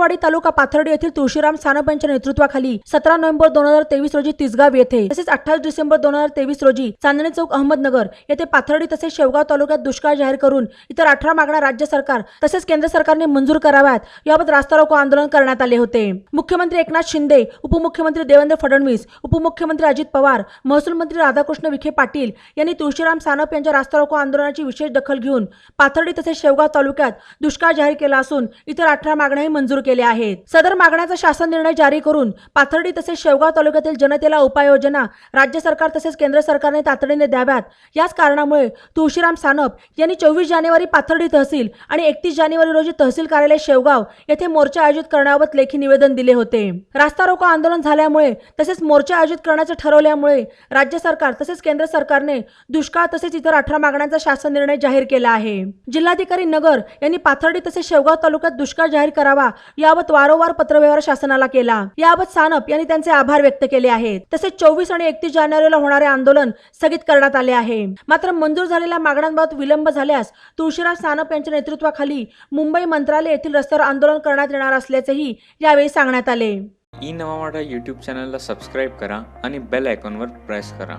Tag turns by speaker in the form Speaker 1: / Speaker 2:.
Speaker 1: नरवाडी तालुका पाथर्डी येथील तुळशीराम सानप यांच्या नेतृत्वाखाली सतरा नोव्हेंबर दोन हजार तेवीस रोजी तिसगाव येथे तसेच अठ्ठावीस डिसेंबर दोन हजार तेवीस रोजी चांदणी चौक अहमदनगर येथे पाथर्डी तसेच शेवगाव तालुक्यात दुष्काळ जाहीर करून इतर अठरा मागण्या राज्य सरकार तसेच केंद्र सरकारने मंजूर कराव्यात. याबाबत रास्ता रोको आंदोलन करण्यात आले होते. मुख्यमंत्री एकनाथ शिंदे उपमुख्यमंत्री देवेंद्र फडणवीस उपमुख्यमंत्री अजित पवार महसूल मंत्री राधाकृष्ण विखे पाटील यांनी तुळशीराम सानप यांच्या रास्ता रोको आंदोलनाची विशेष दखल घेऊन पाथर्डी तसेच शेवगाव तालुक्यात दुष्काळ जाहीर केला असून इतर अठरा मागण्याही मंजूर केल्या आहेत. सदर मागण्याचा शासन निर्णय जारी करून पाथर्डी तसेच शेवगाव तालुक्यातील जनतेला उपाययोजना राज्य सरकार तसेच केंद्र सरकारने तातडीने द्याव्यात. याच कारणामुळे तुळशीराम सानप यांनी चोवीस जानेवारी पाथर्डी तहसील आणि एकतीस जानेवारी रोजी तहसील कार्यालय शेवगाव येथे मोर्चा आयोजित करण्याबाबत लेखी निवेदन दिले होते. रास्ता रोको आंदोलन झाल्यामुळे तसेच मोर्चा आयोजित करण्याचे ठरवल्यामुळे राज्य सरकार तसेच केंद्र सरकारने दुष्काळ तसेच इतर अठरा मागण्यांचा शासन निर्णय जाहीर केला आहे. जिल्हाधिकारी नगर यांनी पाथर्डी तसेच शेवगाव तालुक्यात दुष्काळ जाहीर करावा याबाबत वारंवार पत्रव्यवहार शासनाला केला. याबाबत सानप यांनी त्यांचे आभार व्यक्त केले आहेत. तसेच चोवीस आणि एकतीस जानेवारीला होणारे आंदोलन स्थगित करण्यात आले आहे. मात्र मंजूर झालेल्या मागण्यांबाबत विलंब झाल्यास तुळशीराज सानप यांच्या नेतृत्वाखाली मुंबई मंत्रालय येथील रस्त्यावर आंदोलन करण्यात येणार असल्याचेही यावेळी सांगण्यात आले.
Speaker 2: ई नवा मराठा यूट्यूब चॅनलला सबस्क्राईब करा आणि बेल आयकॉनवर प्रेस करा.